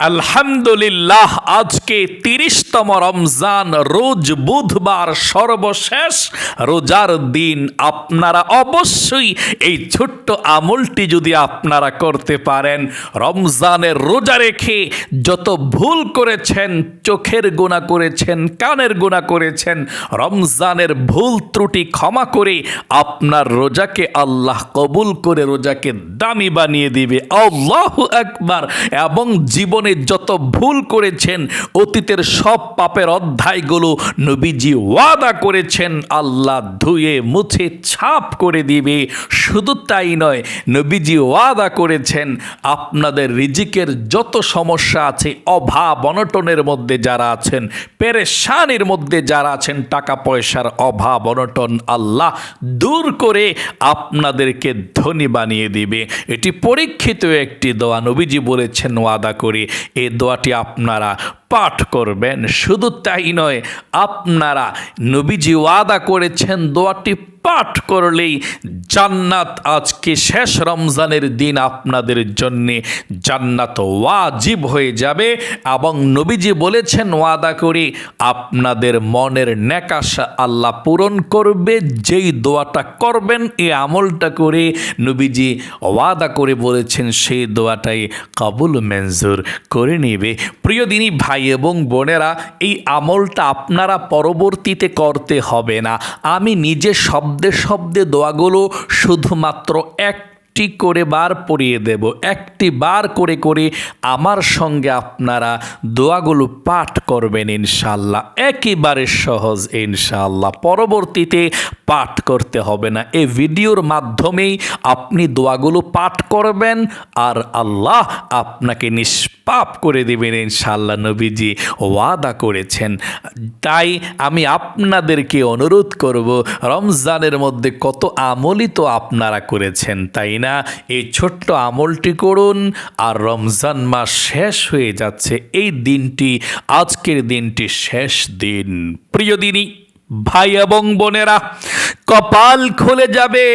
আলহামদুলিল্লাহ, আজকে তিরিশতম রমজান, রোজ বুধবার সর্বশেষ। রোজার দিন আপনারা অবশ্যই এই ছোট্ট আমলটি যদি আপনারা করতে পারেন, রমজানের রোজা রেখে যত ভুল করেছেন, চোখের গোনা করেছেন, কানের গোনা করেছেন, রমজানের ভুল ত্রুটি ক্ষমা করে আপনার রোজাকে আল্লাহ কবুল করে রোজাকে দামি বানিয়ে দিবে। আল্লাহ একবার এবং জীবনে যত ভুল করেছেন, অতীতের সব পাপের অধ্যায়গুলো নবীজি ওয়াদা করেছেন, আল্লাহ ধুয়ে মুছে ছাপ করে দিবে। শুধু তাই নয়, নবীজি ওয়াদা করেছেন, আপনাদের রিজিকের যত সমস্যা আছে, অভাব, অনটনের মধ্যে যারা আছেন, পেরেশানির মধ্যে যারা আছেন টাকা পয়সার অভাব, অনটন, আল্লাহ দূর করে আপনাদেরকে ধনী বানিয়ে দিবে। এটি পরীক্ষিত একটি দোয়া, নবীজি বলেছেন, ওয়াদা করে। এই দোয়াটি আপনারা পাঠ করবেন। শুধু তাই নয় আপনারা নবীজি ওয়াদা করেছেন দোয়াটি পাঠ করলেই জান্নাত আজকে শেষ রমজানের দিন আপনাদের জন্যে। জান্নাত ওয়াজিব হয়ে যাবে এবং নবীজি বলেছেন, ওয়াদা করে আপনাদের মনের নেকাশা আল্লাহ পূরণ করবে। যেই দোয়াটা করবেন, এই আমলটা করে নবীজি ওয়াদা করে বলেছেন, সেই দোয়াটাই কাবুল মঞ্জুর করে নেবে। প্রিয় দিনী ভাই এবং বোনেরা, এই আমলটা আপনারা পরবর্তীতে করতে হবে না। আমি নিজে শব্দে শব্দে শব্দে দোয়াগুলো শুধুমাত্র এক একটি করে বার পড়িয়ে দেব, একটি বার করে করে আমার সঙ্গে আপনারা দোয়াগুলো পাঠ করবেন ইনশাল্লাহ একেবারে সহজ ইনশাল্লাহ পরবর্তীতে পাঠ করতে হবে না। এই ভিডিওর মাধ্যমেই আপনি দোয়াগুলো পাঠ করবেন আর আল্লাহ আপনাকে নিষ্পাপ করে দেবেন ইনশাল্লাহ নবীজি ওয়াদা করেছেন। তাই আমি আপনাদেরকে অনুরোধ করব, রমজানের মধ্যে কত আমলই তো আপনারা করেছেন, তাই না এই ছোট্ট আমলটি করুন আর রমজান মাস শেষ হয়ে যাচ্ছে। এই দিনটি, আজকের দিনটি শেষ দিন। প্রিয় দিনই ভাই এবং বোনেরা, কপাল খুলে যাবে।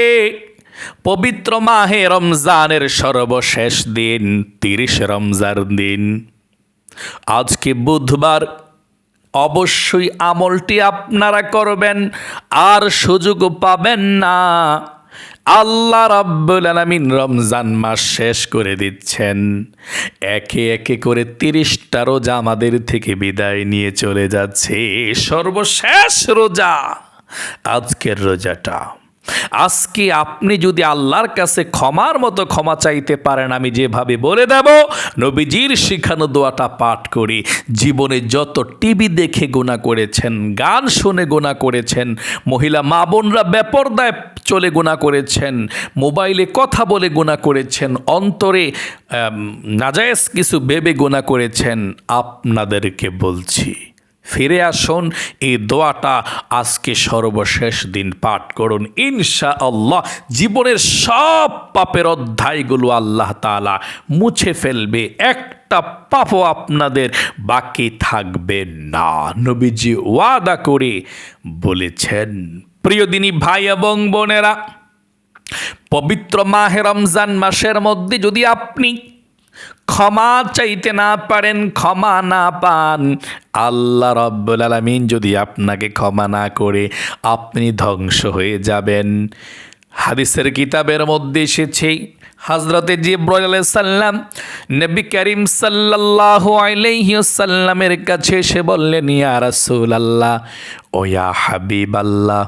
পবিত্র মাহে রমজানের সর্বশেষ দিন, তিরিশ রমজার দিন। আজকে বুধবার, অবশ্যই আমলটি আপনারা করবেন, আর সুযোগ পাবেন না। আল্লাহ রাব্বুল আলামিন রমজান মাস শেষ করে দিচ্ছেন। একে একে করে তিরিশটা রোজা আমাদের থেকে বিদায় নিয়ে চলে যাচ্ছে। সর্বশেষ রোজা আজকের রোজাটা। আজকে আপনি যদি আল্লাহর কাছে ক্ষমার মতো ক্ষমা চাইতে পারেন, আমি যেভাবে বলে দেব, নবীজির শিখানো দোয়াটা পাঠ করি। জীবনে যত টিভি দেখে গোনা করেছেন, গান শুনে গোনা করেছেন, মহিলা মা বোনরা বেপরদায় চলে গোনা করেছেন, মোবাইলে কথা বলে গোনা করেছেন, অন্তরে নাজায়েজ কিছু ভেবে গোনা করেছেন, আপনাদেরকে বলছি ফিরে আসুন। এই দোয়াটা আজকে সর্বশেষ দিন পাঠ করুন। ইনশা আল্লাহ জীবনের সব পাপের অধ্যায়গুলো আল্লাহ তাআলা মুছে ফেলবে। একটা পাপও আপনাদের বাকি থাকবে না। নবীজি ওয়াদা করে বলেছেন, প্রিয় দিনী ভাই এবং বোনেরা, পবিত্র মাহে রমজান মাসের মধ্যে যদি আপনি ক্ষমা চাইতে না পারেন, ক্ষমা না পান। আল্লাহ রব্বুল আলমিন যদি আপনাকে ক্ষমা না করে, আপনি ধ্বংস হয়ে যাবেন। হাদিসের কিতাবের মধ্যে এসেছে হজরতে জিব্রাইল সাল্লাম নবী করিম সাল্লাল্লাহু আলাইহি সাল্লামের কাছে এসে বললেন, ইয়া রাসূলুল্লাহ, ও ইয়া হাবিবাল্লাহ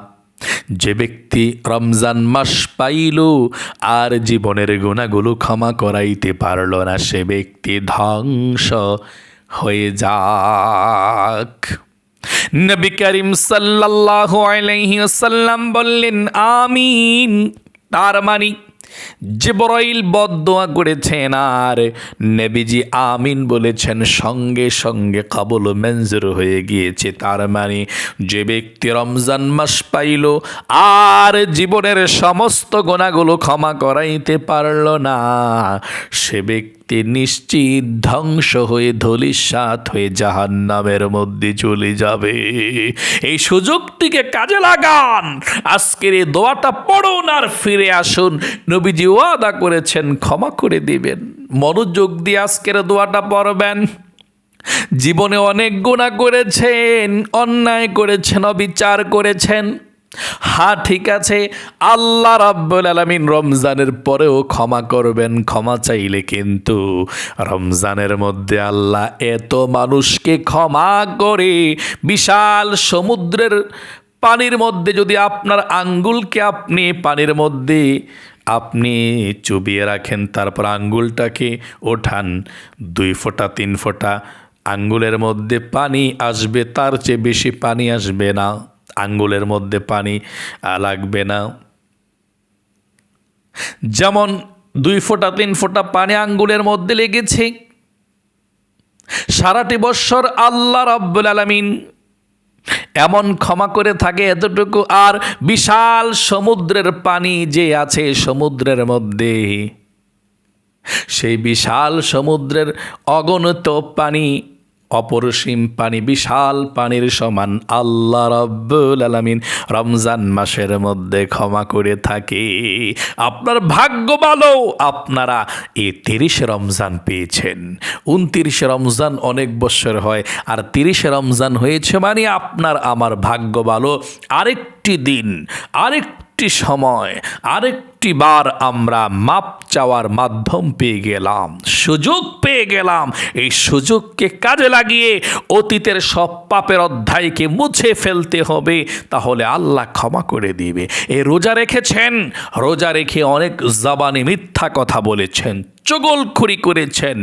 যে ব্যক্তি রমজান মাস পাইল, আর জীবনের গুণাগুলো ক্ষমা করাইতে পারল না, সে ব্যক্তি ধ্বংস হয়ে যাক। নবী করিম সাল্লাল্লাহু আলাইহি সাল্লাম বললেন, আমিন। তার মানে জিবরাইল বদোয়া করেছেন আর নেবিজি আমিন বলেছেন, সঙ্গে সঙ্গে কাবুল মঞ্জুর হয়ে গিয়েছে। তার মানে যে ব্যক্তি রমজান মাস পাইল আর জীবনের সমস্ত গোনাগুলো ক্ষমা করাইতে পারল না, সে ব্যক্তি তে নিশ্চিত ধ্বংস হয়ে ধলিসাত হয়ে জাহান নামের মধ্যে চলে যাবে। এই সুযোগটিকে কাজে লাগান। আজকের এই দোয়াটা পড়ুন আর ফিরে আসুন। নবীজি ওয়াদা করেছেন, ক্ষমা করে দিবেন। মনোযোগ দিয়ে আজকের দোয়াটা পড়বেন। জীবনে অনেক গুণা করেছেন, অন্যায় করেছেন, অবিচার করেছেন। হ্যাঁ ঠিক আছে। আল্লাহ রাব্বুল আলামিন রমজানের পরেও ক্ষমা করবেন, ক্ষমা চাইলে কিন্তু রমজানের মধ্যে আল্লাহ এত মানুষকে ক্ষমা করে, বিশাল সমুদ্রের পানির মধ্যে যদি আপনার আঙ্গুলকে আপনি পানির মধ্যে আপনি চুবিয়ে রাখেন, তারপর আঙ্গুলটাকে ওঠান, দুই ফোঁটা, তিন ফোঁটা, আঙ্গুলের মধ্যে পানি আসবে, তার চেয়ে বেশি পানি আসবে না। আঙ্গুলের মধ্যে পানি লাগবে না। যেমন দুই ফোঁটা, তিন ফোঁটা পানি আঙ্গুলের মধ্যে লেগেছে। সারাটি বৎসর আল্লাহ রাব্বুল আলামিন এমন ক্ষমা করে থাকে এতটুকু। আর বিশাল সমুদ্রের পানি যে আছে সমুদ্রের মধ্যে, সেই বিশাল সমুদ্রের অগণিত পানি অপরসীম পানি বিশাল পানির সমান আল্লাহ রব্বুল আলামিন রমজান মাসের মধ্যে ক্ষমা করে থাকে। আপনার ভাগ্য ভালো, আপনারা এই তিরিশে রমজান পেয়েছেন। উনতিরিশে রমজান অনেক বছর হয়, আর তিরিশে রমজান হয়েছে মানে আপনার, আমার ভাগ্য ভালো। আরেকটি দিন আরেকটি সময় আরেকটি বার আমরা মাপ চাওয়ার মাধ্যম পেয়ে গেলাম, সুযোগ পেয়ে গেলাম। এই সুযোগকে কাজে লাগিয়ে অতীতের সব পাপের অধ্যায়কে মুছে ফেলতে হবে, তাহলে আল্লাহ ক্ষমা করে দিবে। এ রোজা রেখেছেন, রোজা রেখে অনেক জবানে মিথ্যা কথা বলেছেন চগলখড়ি করেছেন।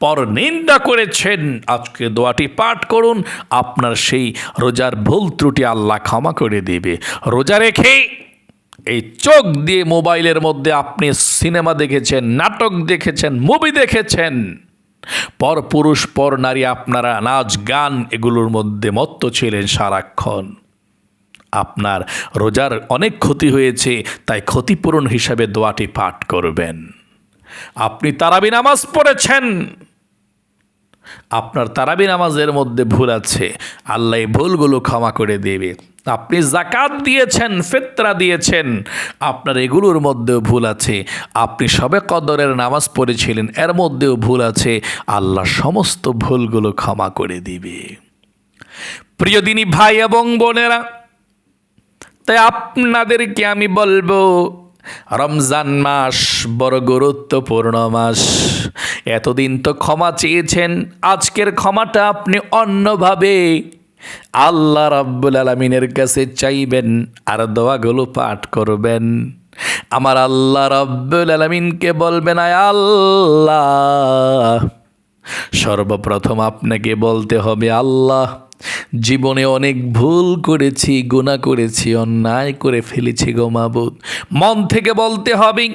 পর নিন্দা করেছেন। আজকে দোয়াটি পাঠ করুন, আপনার সেই রোজার ভুল ত্রুটি আল্লাহ ক্ষমা করে দেবে। রোজা রেখে এই চোখ দিয়ে মোবাইলের মধ্যে আপনি সিনেমা দেখেছেন, নাটক দেখেছেন, মুভি দেখেছেন, পর পুরুষ, পর নারী, আপনারা নাচ, গান, এগুলোর মধ্যে মত্ত ছিলেন সারাক্ষণ। আপনার রোজার অনেক ক্ষতি হয়েছে, তাই ক্ষতিপূরণ হিসাবে দোয়াটি পাঠ করবেন। আপনি তারাবি নামাজ পড়েছেন। আপনার তারাবি নামাজের মধ্যে ভুল আছে। আল্লাহ ভুলগুলো ক্ষমা করে দেবে। আপনি জাকাত দিয়েছেন, ফেতরা দিয়েছেন, আপনার এগুলোর মধ্যেও ভুল আছে। আপনি সবে কদরের নামাজ পড়েছিলেন, এর মধ্যেও ভুল আছে। আল্লাহ সমস্ত ভুলগুলো ক্ষমা করে দিবে। প্রিয় দিনী ভাই এবং বোনেরা, তাই আপনাদেরকে আমি বলব রমজান মাস বড় গুরুত্বপূর্ণ মাস। এতদিন তো ক্ষমা চেয়েছেন, আজকের ক্ষমাটা আপনি অন্যভাবে। আল্লাহ রাব্বুল আলমিনের কাছে চাইবেন আর দোয়াগুলো পাঠ করবেন। আমার আল্লাহ রাব্বুল আলমিনকে বলবেন, আয় আল্লাহ, সর্বপ্রথম আপনাকে বলতে হবে, আল্লাহ জীবনে অনেক ভুল করেছি গুণা করেছি, অন্যায় করে ফেলেছি গো মাবুদ। মন থেকে বলতে হবে,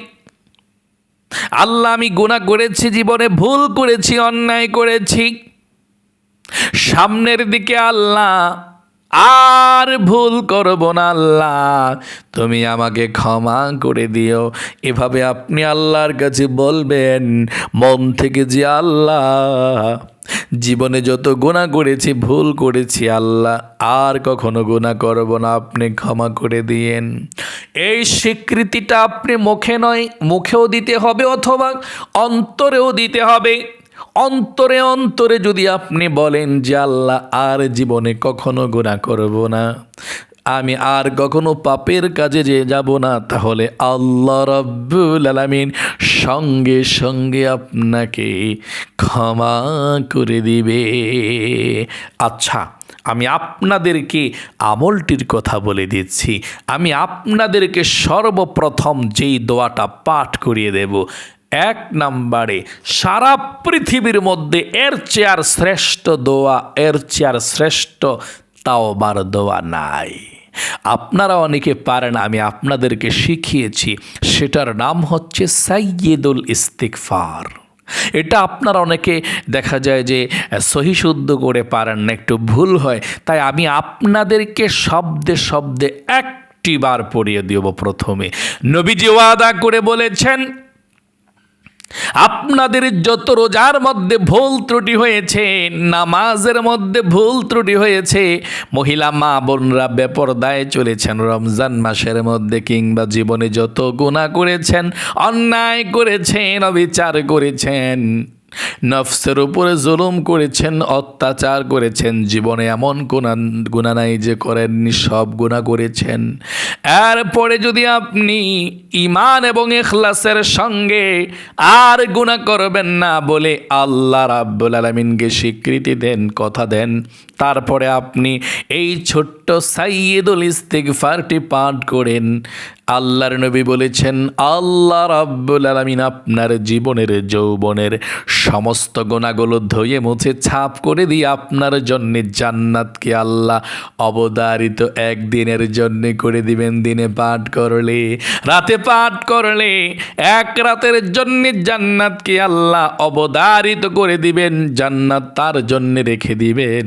আল্লাহ আমি গুণা করেছি, জীবনে ভুল করেছি, অন্যায় করেছি। সামনের দিকে আল্লাহ, আর ভুল করব না আল্লাহ। তুমি আমাকে ক্ষমা করে দিও। এভাবে আপনি আল্লাহর কাছে বলবেন, মন থেকে যে আল্লাহ জীবনে যত গুণা করেছি, ভুল করেছি, আল্লাহ আর কখনো গুণা করব না। আপনি ক্ষমা করে দিয়েন। এই স্বীকৃতিটা আপনি মুখে নয়, মুখেও দিতে হবে অথবা অন্তরেও দিতে হবে। অন্তরে অন্তরে যদি আপনি বলেন যে আল্লাহ আর জীবনে কখনো গুণা করব না আমি আর কখনো পাপের কাজে যে যাব না, তাহলে আল্লাহ রব্বুল আলামিন সঙ্গে সঙ্গে আপনাকে ক্ষমা করে দিবে। আচ্ছা আমি আপনাদেরকে আমলটির কথা বলে দিচ্ছি। আমি আপনাদেরকে সর্বপ্রথম যেই দোয়াটা পাঠ করিয়ে দেব, এক নাম্বারে, সারা পৃথিবীর মধ্যে এর চেয়ার শ্রেষ্ঠ দোয়া, এর চেয়ার শ্রেষ্ঠ তাওবার দোয়া নাই। আপনারা অনেকে পারেন, আমি আপনাদেরকে শিখিয়েছি। সেটার নাম হচ্ছে সাইয়েদুল ইস্তিকফার এটা আপনারা অনেকে দেখা যায় যে সহি শুদ্ধ করে পারেন না একটু ভুল হয়, তাই আমি আপনাদেরকে শব্দে শব্দে একটি বার পড়িয়ে দেব প্রথমে। নবীজি ওয়াদা করে বলেছেন আপনাদের যত রোজার মধ্যে ভুল ত্রুটি হয়েছে, নামাজের মধ্যে ভুল ত্রুটি হয়েছে, মহিলা মা বোনরা বেপরদায় চলেছেন রমজান মাসের মধ্যে কিংবা জীবনে যত গুণা করেছেন, অন্যায় করেছেন, অবিচার করেছেন। নফসের উপরে জুলুম করেছেন, অত্যাচার করেছেন, জীবনে এমন গুণা গুণা নাই যে করেননি, সব গুণা করেছেন। এরপরে যদি আপনি ইমান এবং এখলাসের সঙ্গে আর গুণা করবেন না বলে আল্লাহ রাব্বুল আলমিনকে স্বীকৃতি দেন, কথা দেন, তারপরে আপনি এই ছোট্ট সাইয়দুল ইস্তিগফারটি পাঠ করেন। আল্লাহর নবী বলেছেন, আল্লাহ রাব্বুল আলামিন আপনার জীবনের, যৌবনের সমস্ত গোনাগুলো ধুয়ে মুছে ছাপ করে দিয়ে আপনার জন্য জান্নাতকে আল্লাহ অবদারিত একদিনের জন্য করে দিবেন। দিনে পাঠ করলে, রাতে পাঠ করলে এক রাতের জন্য জান্নাতকে আল্লাহ অবদারিত করে দিবেন, জান্নাত তার জন্য রেখে দিবেন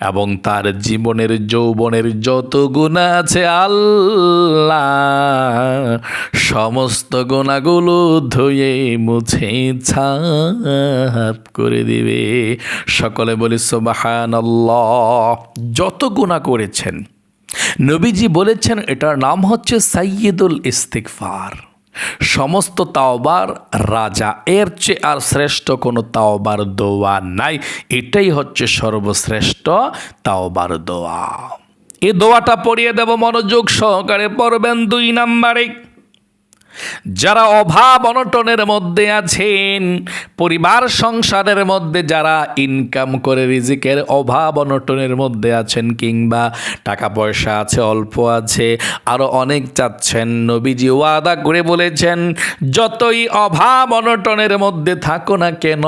এবং তার জীবনের, যৌবনের যত গুণা আছে আল্লাহ সমস্ত গোনাগুলো ধুয়ে মুছে ছাপ করে দিবে। সকলে বলি সোবাহান যত গুণা করেছেন, নবীজি বলেছেন, এটার নাম হচ্ছে সাইয়দুল ইস্তিকফার সমস্ত তাওবার রাজা, এর চেয়ে আর শ্রেষ্ঠ কোনো তাওবার দোয়া নাই। এটাই হচ্ছে সর্বশ্রেষ্ঠ তাওবার দোয়া। এই দোয়াটা পড়িয়ে দেব মনোযোগ সহকারে, পড়বেন দুই নাম্বারে। যারা অভাব অনটনের মধ্যে আছেন, পরিবার সংসারের মধ্যে যারা ইনকাম করে, রিজিকের অভাব অনটনের মধ্যে আছেন, কিংবা টাকা পয়সা আছে, অল্প আছে আরও অনেক চাচ্ছেন, নবীজি ওয়াদা করে বলেছেন, যতই অভাব অনটনের মধ্যে থাকো না কেন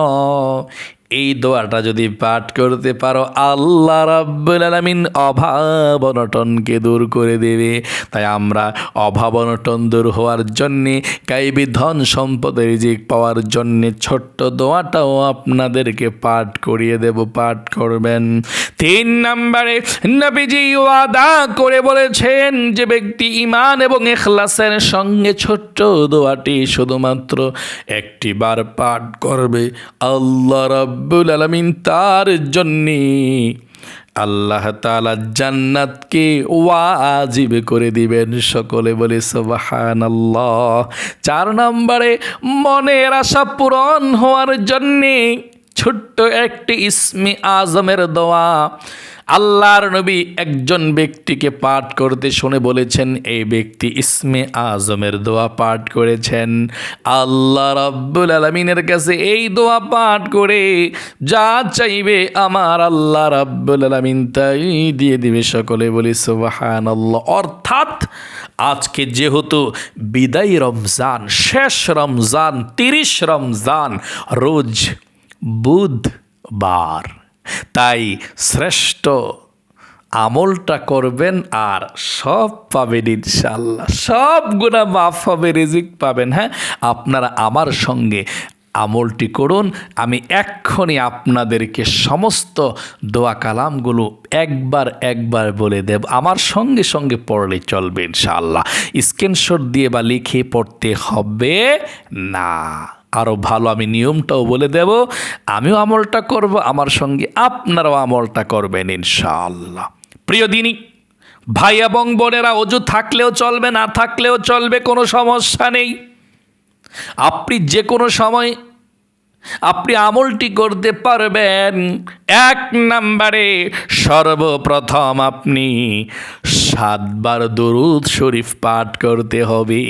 এই দোয়াটা যদি পাঠ করতে পারো, আল্লাহ রাব্বুল আলামিন অভাব অনটনকে দূর করে দেবে। তাই আমরা অভাব অনটন দূর হওয়ার জন্যে কাইবি ধন সম্পদের রিজিক পাওয়ার জন্যে ছোট্ট দোয়াটাও আপনাদেরকে পাঠ করিয়ে দেব, পাঠ করবেন। তিন নম্বরে নবীজি ওয়াদা করে বলেছেন যে, ব্যক্তি ইমান এবং এখলাসের সঙ্গে ছোট্ট দোয়াটি শুধুমাত্র একটি বার পাঠ করবে, আল্লাহ রাব্বুল আলমিন তার জন্যে আল্লাহ তালা জান্নাতকে ওয়াজিব করে দিবেন। সকলে বলে সুবহান চার নম্বরে মনের আশা পূরণ হওয়ার জন্যে ছোট্ট একটি ইসমি আজমের দোয়া। আল্লাহর নবী একজন ব্যক্তিকে পাঠ করতে শুনে বলেছেন, এই ব্যক্তি ইসমে আজমের দোয়া পাঠ করেছেন। আল্লাহ রাব্বুল আলমিনের কাছে এই দোয়া পাঠ করে যা চাইবে আমার আল্লাহ রাব্বুল আলমিন তাই দিয়ে দিবে। সকলে বলি সুবাহান অর্থাৎ আজকে যেহেতু বিদায় রমজান, শেষ রমজান, তিরিশ রমজান, রোজ বুধবার তাই শ্রেষ্ঠ আমলটা করবেন আর সব পাবেন ইনশাল্লাহ সব গুণা মাফ হবে, রিজিক পাবেন হ্যাঁ? আপনারা আমার সঙ্গে আমলটি করুন। আমি এক্ষণি আপনাদেরকে সমস্ত দোয়া কালামগুলো একবার একবার বলে দেব। আমার সঙ্গে সঙ্গে পড়লে চলবে ইনশাআল্লাহ। স্ক্রিনশট দিয়ে বা লিখে পড়তে হবে না। আরও ভালো আমি নিয়মটাও বলে দেব, আমিও আমলটা করব, আমার সঙ্গে আপনারাও আমলটা করবেন ইনশাআল্লাহ। প্রিয় দিনী, ভাই এবং বোনেরা, অজু থাকলেও চলবে, না থাকলেও চলবে, কোনো সমস্যা নেই। আপনি যে কোনো সময় আপনি আমলটি করতে পারবেন এক নম্বরে সর্বপ্রথম আপনি সাতবার দরুদ শরীফ পাঠ করতে হবে।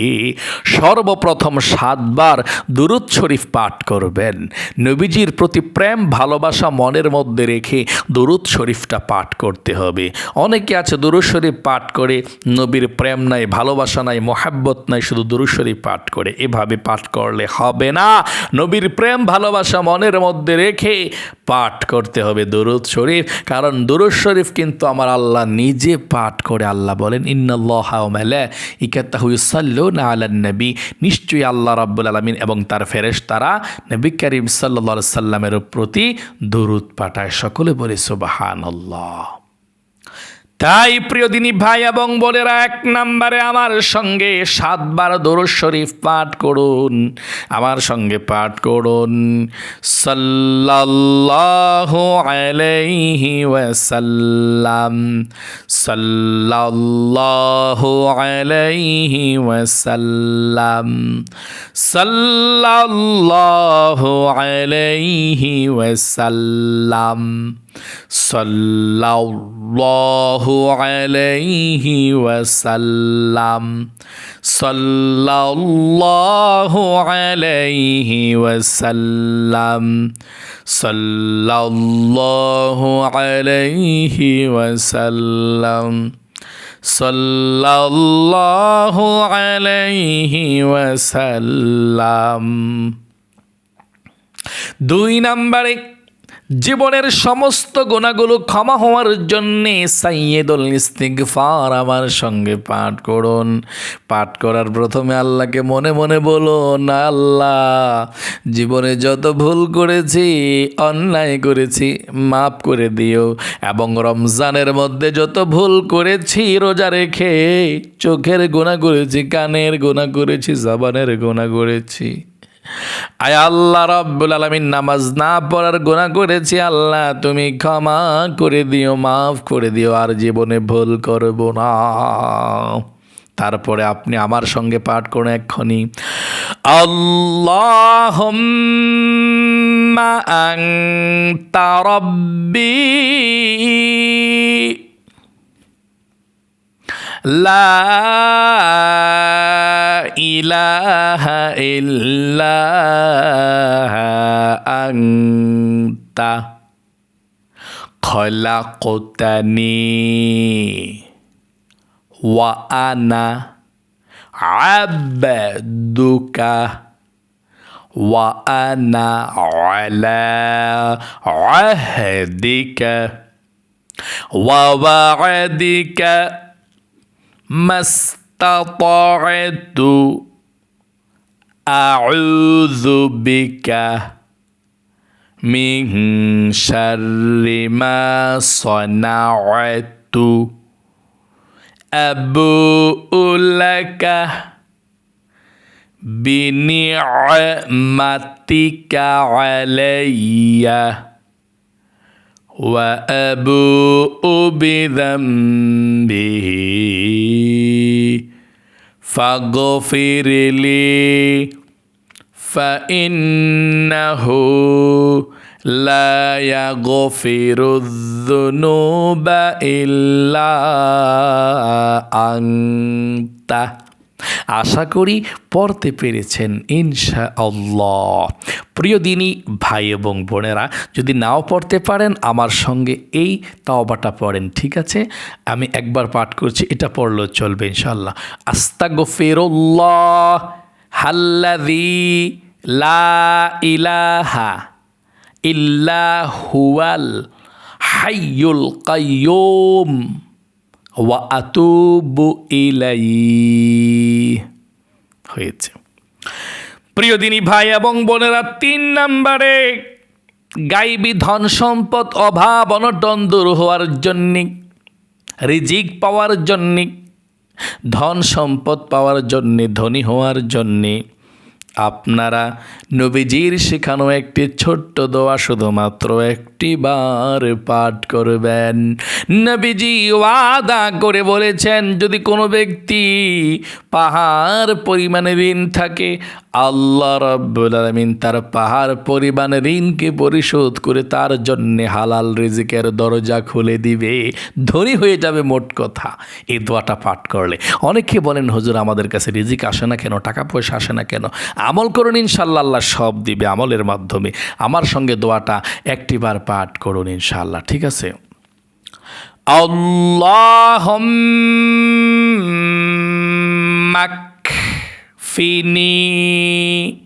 সর্বপ্রথম সাতবার দরুদ শরীফ পাঠ করবেন। নবীজির প্রতি প্রেম, ভালোবাসা মনের মধ্যে রেখে দরুদ শরীফটা পাঠ করতে হবে। অনেকে আছে দরুদ শরীফ পাঠ করে নবীর প্রেম নাই, ভালোবাসা নাই, মোহাব্বত নাই, শুধু দরুদ শরীফ পাঠ করে। এভাবে পাঠ করলে হবে না। নবীর প্রেম, ভালোবাসা মনের মধ্যে রেখে পাঠ করতে হবে দরুদ শরীফ। কারণ দরুদ শরীফ কিন্তু আমার আল্লাহ নিজে পাঠ করে আল্লাহ বলেন ইকাত্তাহুসাল্লুনা আলান নবী। নিশ্চয়ই আল্লাহ রাব্বুল আলমিন এবং তার ফেরেশ তারা নবী করিম সাল্লা সাল্লামের প্রতি দরুদ পাঠায়। সকলে বলে সুবাহান আল্লাহ তাই প্রিয় দিনী ভাই এবং বোনেরা, এক নম্বরে আমার সঙ্গে সাতবার দরুদ শরীফ পাঠ করুন। আমার সঙ্গে পাঠ করুন। সাল্লাল্লাহু আলাইহি ওয়াসাল্লাম। সাল্লাল্লাহু আলাইহি ওয়াসাল্লাম। সাল্লাল্লাহু আলাইহি ওয়াসাল্লাম। সাল্লাল্লাহু আলাইহি ওয়াসাল্লাম সাল্লাল্লাহু আলাইহি ওয়াসাল্লাম সাল্লাল্লাহু আলাইহি ওয়াসাল্লাম সাল্লাল্লাহু আলাইহি ওয়াসাল্লাম দুই নম্বরে জীবনের সমস্ত গোনাগুলো ক্ষমা হওয়ার জন্যে সাইয়েদুল ইস্তিগফার আমার সঙ্গে পাঠ করুন। পাঠ করার প্রথমে আল্লাহকে মনে মনে বলুন, আল্লাহ, জীবনে যত ভুল করেছি, অন্যায় করেছি, মাফ করে দিও। এবং রমজানের মধ্যে যত ভুল করেছি, রোজা রেখে চোখের গোনা করেছি, কানের গোনা করেছি, জবানের গোনা করেছি। আয় আল্লাহ রব্বুল আলমিন, নামাজ না পড়ার গোনা করেছি আল্লাহ, তুমি ক্ষমা করে দিও, মাফ করে দিও, আর জীবনে ভুল করব না। তারপরে আপনি আমার সঙ্গে পাঠ করুন এক্ষুনি। আল্লাহ তারব্বি لا إله إلا أنت. خلقتني وأنا عبدك وأنا على عهدك ووعدك ما استطعت أعوذ بك من شر ما صنعت أبوء لك بنعمتك عليّ وأبوء بذنبه فاغفر لي فإنه لا يغفر الذنوب إلا أنت আশা করি পড়তে পেরেছেন ইনশা আল্লাহ প্রিয় দিনী, ভাই এবং বোনেরা, যদি নাও পড়তে পারেন, আমার সঙ্গে এই তাওবাটা পড়েন, ঠিক আছে? আমি একবার পাঠ করছি, এটা পড়লেও চলবে ইনশাল্লাহ আস্তা গফিরুল্লাহ হাল্লাদি লা ইলাহা ইল্লা হুয়াল হাইয়ুল কাইয়ুম। ওয়া আতুবু ইলাই হয়েছে। প্রিয় দিনী ভাই এবং বোনেরা, তিন নাম্বারে গাইবি ধন সম্পদ অভাব অনটন দূর হওয়ার জন্যে, রিজিক পাওয়ার জন্যে, ধন সম্পদ পাওয়ার জন্যে, ধনী হওয়ার জন্যে আপনারা নবীজির শেখানো একটি ছোট্ট দোয়া শুধুমাত্র একটি বার পাঠ করবেন। নবীজি ওয়াদা করে বলেছেন, যদি কোনো ব্যক্তি পাহাড় পরিমাণে ঋণ থাকে, আল্লাহ রব্বুল আলমিন তার পাহাড় পরিমাণ ঋণকে পরিশোধ করে তার জন্যে হালাল রিজিকের দরজা খুলে দিবে। ধনী হয়ে যাবে মোট কথা এই দোয়াটা পাঠ করলে। অনেকে বলেন, হজুর, আমাদের কাছে রিজিক আসে না কেন? টাকা পয়সা আসে না কেন? আমল করুন ইনশাল্লাহ আল্লাহ সব দিবে আমলের মাধ্যমে। আমার সঙ্গে দোয়াটা একটিবার পাঠ করুন ইনশাল্লাহ ঠিক আছে? ফিনি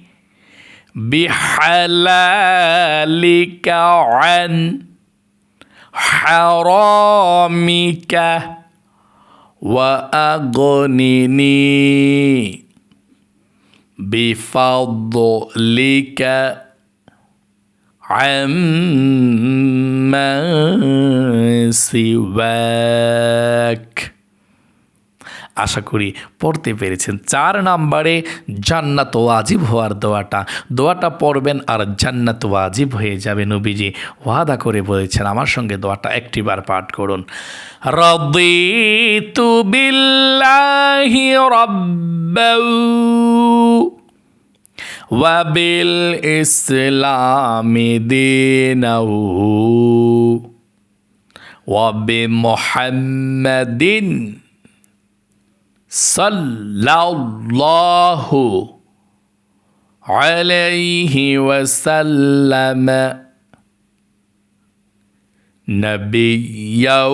বিহালালিকা আন হারামিকা ওয়া بفضلك عما سواك. আশা করি পড়তে পেরেছেন চার নাম্বারে জান্নাত ওয়াজিব হওয়ার দোয়াটা দোয়াটা পড়বেন আর জান্নাত ওয়াজিব হয়ে যাবে নবীজি ওয়াদা করে বলেছেন আমার সঙ্গে দোয়াটা একটিবার পাঠ করুন রদিতু বিল্লাহি রব্বাউ وبالإسلام دينا وبمحمد صلى الله عليه وسلم نبيا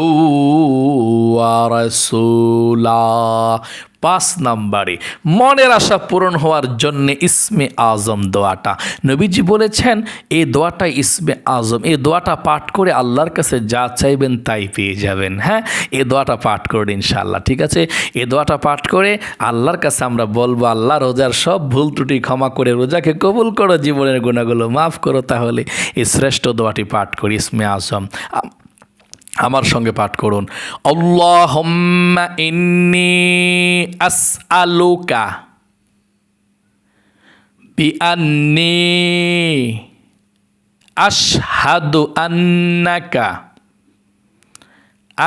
ورسولا. পাঁচ নাম্বারে, মনের আশা পূরণ হওয়ার জন্যে ইসমে আজম দোয়াটা। নবীজি বলেছেন এই দোয়াটা ইসমে আজম এই দোয়াটা পাঠ করে আল্লাহর কাছে যা চাইবেন তাই পেয়ে যাবেন। হ্যাঁ এই দোয়াটা পাঠ করুন ইনশাল্লাহ ঠিক আছে? এই দোয়াটা পাঠ করে আল্লাহর কাছে আমরা বলব, আল্লাহ রোজার সব ভুল ত্রুটি ক্ষমা করে রোজাকে কবুল করো, জীবনের গুণাগুলো মাফ করো তাহলে। এই শ্রেষ্ঠ দোয়াটি পাঠ করি ইসমে আজম। আমার সঙ্গে পাঠ করুন। আল্লাহুম্মা ইন্নি আসআলুকা বিআন্নি আশহাদু আন্নাকা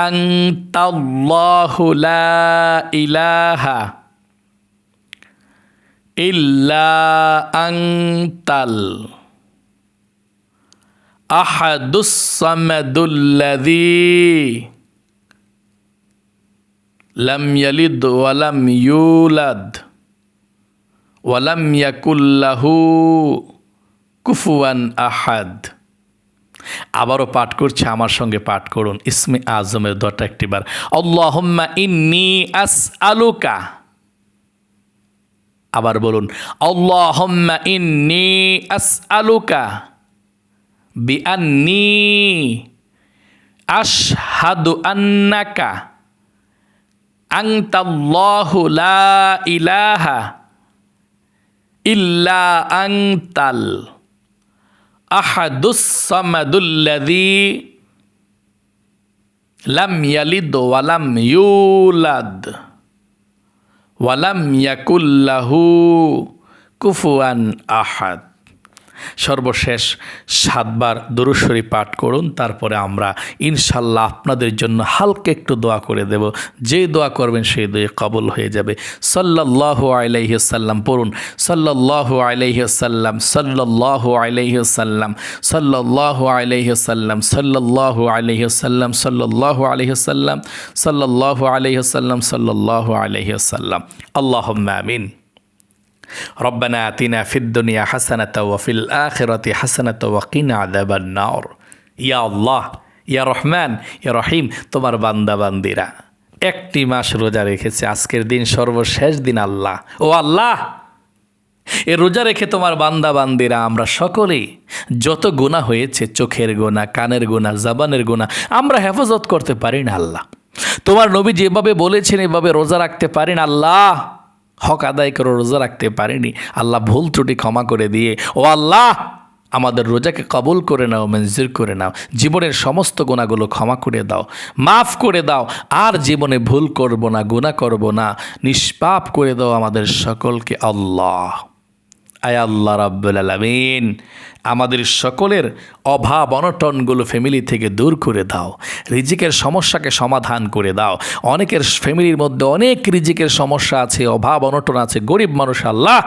আনতাল্লাহু লা ইলাহা ইল্লা আনতাল আহাদুসামাদুল্লাদি লম ইয়ালিদ ওয়ালাম ইউলাদ ওয়ালাম ইয়াকুল্লাহু কুফুয়ান আহাদ। আবারও পাঠ করছে, আমার সঙ্গে পাঠ করুন। ইসমে আজমের দটা একটিবার। অল্লাহম্মা ইন্নি আস আলুকা আবার বলুন অল্লাহম্মা ইন্নি আস আলুকা বিআন্নি আশহাদু আন্নাকা আনতাল্লাহু লা ইলাহা ইল্লা আনতাল আহাদুস সামাদুল্লাযী লাম ইয়ালিদ ওয়া লাম ইউলাদ ওয়া লাম ইয়াকুল লাহু কুফুয়ান আহাদ সর্বশেষ সাতবার দরুশরী পাঠ করুন, তারপরে আমরা ইনশাল্লাহ আপনাদের জন্য হালকা একটু দোয়া করে দেব। যে দোয়া করবেন সেই দোয়া কবল হয়ে যাবে। সাল্লাল্লাহু আলাইহি সাল্লাম পড়ুন। সাল্লাল্লাহু আলাইহি সাল্লাম সাল্লাল্লাহু আলাইহি সাল্লাম সাল্লাল্লাহু আলাইহি সাল্লাম সাল্লাল্লাহু আলাইহি সাল্লাম সাল্লাল্লাহু আলাইহি সাল্লাম সাল্লাল্লাহু আলাইহি সাল্লাম সাল্লাল্লাহু আলাইহি সাল্লাম আল্লাহুম্মা আমিন। রব্বানা আতিনা ফিদ্দুনিয়া হাসানাত ওয়াফিল আখিরাতি হাসানাত ওয়াকিনা আদাবান নাওর ইয়া আল্লাহ, ইয়া রহমান, ইয়া রহিম, তোমার বান্দাবান্দিরা একটি মাস রোজা রেখেছে, আজকের দিন সর্বশেষ দিন আল্লাহ। ও আল্লাহ, এ রোজা রেখে তোমার বান্দা বান্দিরা, আমরা সকলেই যত গোনা হয়েছে, চোখের গোনা কানের গোনা জাবানের গোনা আমরা হেফাজত করতে পারি না আল্লাহ। তোমার নবী যেভাবে বলেছেন, এভাবে রোজা রাখতে পারি না আল্লাহ। হক আদায় করে রোজা রাখতে পারিনি। আল্লাহ ভুল ত্রুটি ক্ষমা করে দিয়ে, ও আল্লাহ, আমাদের রোজাকে কবুল করে নাও, মঞ্জুর করে নাও। জীবনের সমস্ত গুণাগুলো ক্ষমা করে দাও। মাফ করে দাও। আর জীবনে ভুল করব না গুণা করব না। নিষ্পাপ করে দাও আমাদের সকলকে, আল্লাহ। আয় আল্লাহ রাব্বুল আলামিন। আমাদের সকলের অভাব অনটনগুলো ফ্যামিলি থেকে দূর করে দাও। রিজিকের সমস্যাকে সমাধান করে দাও। অনেকের ফ্যামিলির মধ্যে অনেক রিজিকের সমস্যা আছে, অভাব অনটন আছে। গরিব মানুষ আল্লাহ,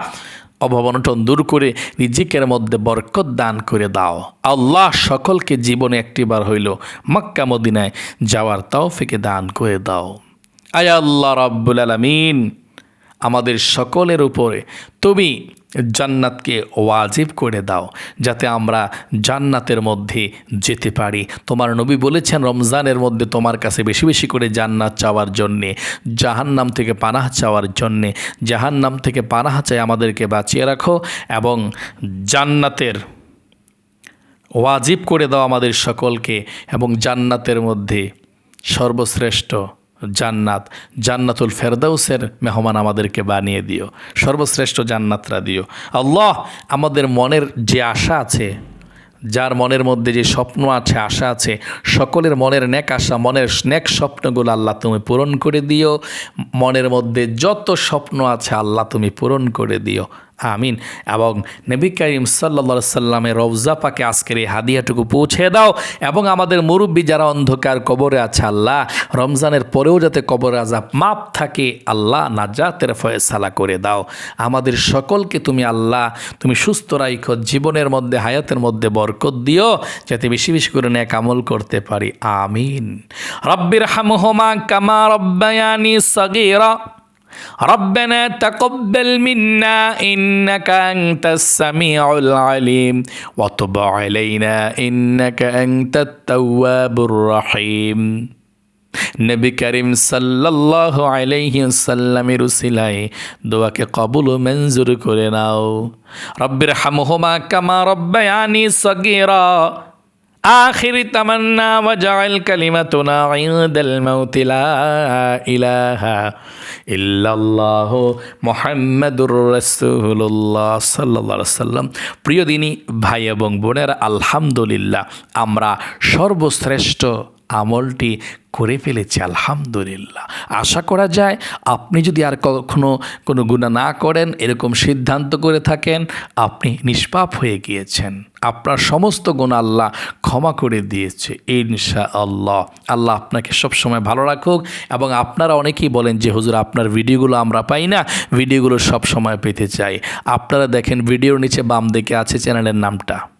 অভাব অনটন দূর করে রিজিকের মধ্যে বরকত দান করে দাও। আল্লাহ সকলকে জীবনে একটিবার হইল মক্কা মদিনায় যাওয়ার তৌফিকে দান করে দাও। আয় আল্লাহ রাব্বুল আলামিন। আমাদের সকলের উপরে তুমি জান্নাতকে ওয়াজিব করে দাও, যাতে আমরা জান্নাতের মধ্যে যেতে পারি। তোমার নবী বলেছেন, রমজানের মধ্যে তোমার কাছে বেশি বেশি করে জান্নাত চাওয়ার জন্যে, জাহান্নাম থেকে পানাহ চাওয়ার জন্যে, জাহান্নাম থেকে পানাহ চাই আমাদেরকে বাঁচিয়ে রাখো এবং জান্নাতের ওয়াজিব করে দাও আমাদের সকলকে এবং জান্নাতের মধ্যে সর্বশ্রেষ্ঠ জান্নাত, জান্নাতুল ফেরদাউসের মেহমান আমাদেরকে বানিয়ে দিও, সর্বশ্রেষ্ঠ জান্নাতরা দিও। আল্লাহ আমাদের মনের যে আশা আছে, যার মনের মধ্যে যে স্বপ্ন আছে, আশা আছে, সকলের মনের নেক আশা, মনের নেক স্বপ্নগুলো আল্লাহ তুমি পূরণ করে দিও। মনের মধ্যে যত স্বপ্ন আছে, আল্লাহ তুমি পূরণ করে দিও। আমিন। এবং নবী করিম সাল্লা সাল্লামের রওজা পাকে আজকের এই হাদিয়াটুকু পৌঁছে দাও। এবং আমাদের মুরব্বী যারা অন্ধকার কবরে আছে, আল্লাহ রমজানের পরেও যাতে কবরে আজাব মাপ থাকে, আল্লাহ নাজাতের ফয়সালা করে দাও। আমাদের সকলকে তুমি, আল্লাহ, তুমি সুস্থ রাইখো, জীবনের মধ্যে, হায়াতের মধ্যে বরকত দিও, যাতে বেশি বেশি করে নেক আমল করতে পারি। আমিন। রব্বির হামহমা কামা রব্বায়ানি সগীরা। ربنا تقبل منا إنك أنت السميع العليم وتب علينا إنك أنت التواب الرحيم নবী করিম সাল্লাল্লাহু আলাইহি সাল্লামের উসিলায় দোয়াকে কবুল ও মঞ্জুর করে নাও রব্বির হামহুমা কামা রব্বায়ানি সগীরা আখির তামান্না ওয়া জাআল কালিমাতুনা ইনদাল মাউতি লা ইলাহা ইল্লাল্লাহ মুহাম্মাদুর রাসূলুল্লাহ সাল্লাল্লাহু আলাইহি সাল্লাম প্রিয় দিনী, ভাই এবং বোনেরা, আলহামদুলিল্লাহ, আমরা সর্বশ্রেষ্ঠ আমলটি করে ফেলেছে, আলহামদুলিল্লাহ। আশা করা যায় আপনি যদি আর কখনো কোনো গুণা না করেন, এরকম সিদ্ধান্ত করে থাকেন, আপনি নিষ্পাপ হয়ে গিয়েছেন। আপনার সমস্ত গুণ আল্লাহ ক্ষমা করে দিয়েছে ইনশা আল্লাহ আল্লাহ আপনাকে সবসময় ভালো রাখুক এবং আপনারা অনেকেই বলেন যে, হুজুর, আপনার ভিডিওগুলো আমরা পাই না, ভিডিওগুলো সব সময় পেতে চাই। আপনারা দেখেন, ভিডিওর নিচে বাম দিকে আছে চ্যানেলের নামটা।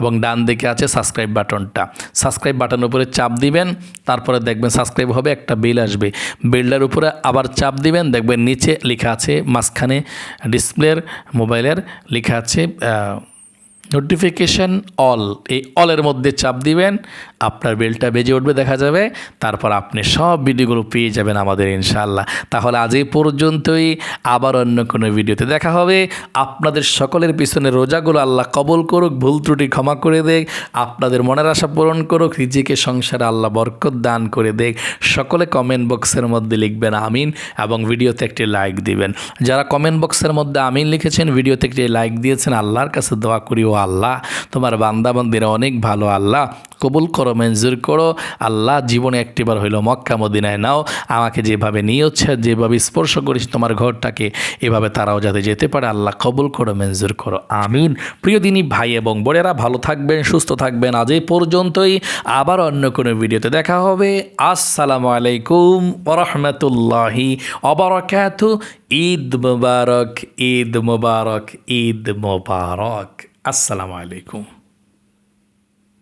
এবং ডান দিকে আছে সাবস্ক্রাইব বাটনটা। সাবস্ক্রাইব বাটনের উপরে চাপ দিবেন, তারপরে দেখবেন সাবস্ক্রাইব হবে, একটা বিল আসবে। বিলটার উপরে আবার চাপ দিবেন, দেখবেন নিচে লেখা আছে, মাঝখানে ডিসপ্লের মোবাইলের লেখা আছে নোটিফিকেশন অল এই অলের মধ্যে চাপ দিবেন, আপনার বেলটা বেজে উঠবে, দেখা যাবে। তারপর আপনি সব ভিডিওগুলো পেয়ে যাবেন আমাদের, ইনশাআল্লাহ। তাহলে আজ এই পর্যন্তই, আবার অন্য কোনো ভিডিওতে দেখা হবে। আপনাদের সকলের পিছনে রোজাগুলো আল্লাহ কবল করুক, ভুল ত্রুটি ক্ষমা করে দেখ আপনাদের মনের আশা পূরণ করুক, রিজিকে সংসারে আল্লাহ বরকত দান করে দেখ সকলে কমেন্ট বক্সের মধ্যে লিখবেন আমিন এবং ভিডিওতে একটি লাইক দিবেন। যারা কমেন্ট বক্সের মধ্যে আমিন লিখেছেন ভিডিওতে একটি লাইক দিয়েছেন, আল্লাহর কাছে দোয়া করি আল্লাহ। তোমার বান্দাবান্দিরা অনেক ভালো আল্লাহ। কবুল করো, মঞ্জুর করো। আল্লাহ জীবনে একটিবার হইল মক্কা, মদিনায় নাও। আমাকে যেভাবে নিয়েছে, যেভাবে স্পর্শ করিস তোমার ঘরটাকে, এভাবে তারাও যাতে যেতে পারে। আল্লাহ কবুল করো, মঞ্জুর করো। আমিন। প্রিয় দিনী ভাই এবং বোনেরা, ভালো থাকবেন, সুস্থ থাকবেন। আজ এই পর্যন্তই। আবার অন্য কোনো ভিডিওতে দেখা হবে। আসসালামু আলাইকুম ওরহমতুল্লাহি অবরকাত ঈদ মুবারক ঈদ মুবারক ঈদ মুবারক। আসসালামু আলাইকুম।